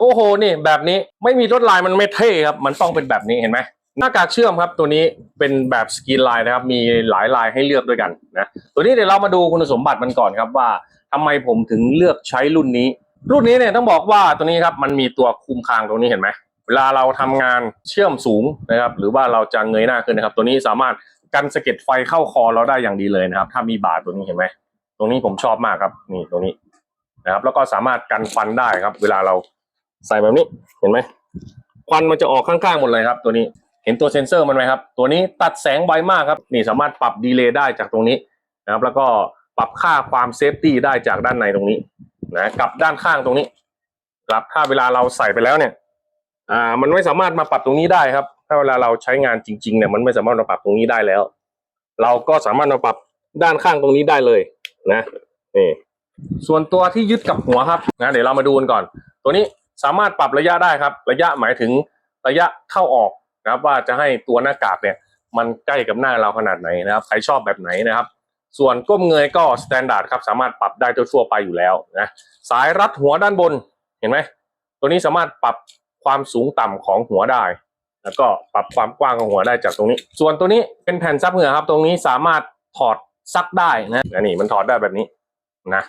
โอ้โหนี่แบบนี้ไม่มีลวดลายมันไม่เท่ครับ มันต้องเป็นแบบนี้เห็นไหมหน้ากากเชื่อมครับตัวนี้เป็นแบบสกรีนลายนะครับ มีหลายลายให้เลือกด้วยกันนะตัวนี้เดี๋ยวเรามาดูคุณสมบัติมันก่อนครับว่าทำไมผมถึงเลือกใช้รุ่นนี้ รุ่นนี้เนี่ยต้องบอกว่าตัวนี้ครับมันมีตัวคุมคางตรงนี้เห็นไหมเวลาเราทำงานเชื่อมสูงนะครับหรือว่าเราจะเงยหน้าขึ้นนะครับ ตัวนี้สามารถกันสะเก็ดไฟเข้าคอเราได้อย่างดีเลยนะครับ ถ้ามีบาร์ตัวนี้เห็นไหมตรงนี้ผมชอบมากครับนี่ตรงนี้นะครับ แล้วก็สามารถกันฟันได้ครับ เวลาเรา ใส่แบบนี้เห็นไหมควันมันจะออกข้างๆหมดเลยครับ ตัวนี้เห็นตัวเซ็นเซอร์มันไหมครับ ตัวนี้ตัดแสงไวมากครับนี่สามารถปรับดีเลย์ได้จากตรงนี้นะครับแล้วก็ปรับค่าความเซฟตี้ได้จากด้านในตรงนี้นะกับด้านข้างตรงนี้ครับถ้าเวลาเราใส่ไปแล้วเนี่ยอ่ามันไม่สามารถมาปรับตรงนี้ได้ครับ ถ้าเวลาเราใช้งานจริงๆเนี่ยมันไม่สามารถมาปรับตรงนี้ได้แล้ว เราก็สามารถมาปรับด้านข้างตรงนี้ได้เลยนะนี่ส่วนตัวที่ยึดกับหัวครับนะเดี๋ยวเรามาดูกันก่อน ตัวนี้ สามารถปรับระยะได้ครับ ระยะหมายถึงระยะเข้าออกนะครับว่าจะให้ตัวหน้ากากเนี่ยมันใกล้กับหน้าเราขนาดไหนนะครับใครชอบแบบไหนนะครับ ส่วนก้มเงยก็สแตนดาร์ดครับสามารถปรับได้ทั่วๆไปอยู่แล้วนะสายรัดหัวด้านบนเห็นไหมตัวนี้สามารถปรับความสูงต่ำของหัวได้ แล้วก็ปรับความกว้างของหัวได้จากตรงนี้ ส่วนตัวนี้เป็นแผ่นซับเหงื่อครับ ตรงนี้สามารถถอดซักได้นะนนี้มันถอดได้แบบนี้นะ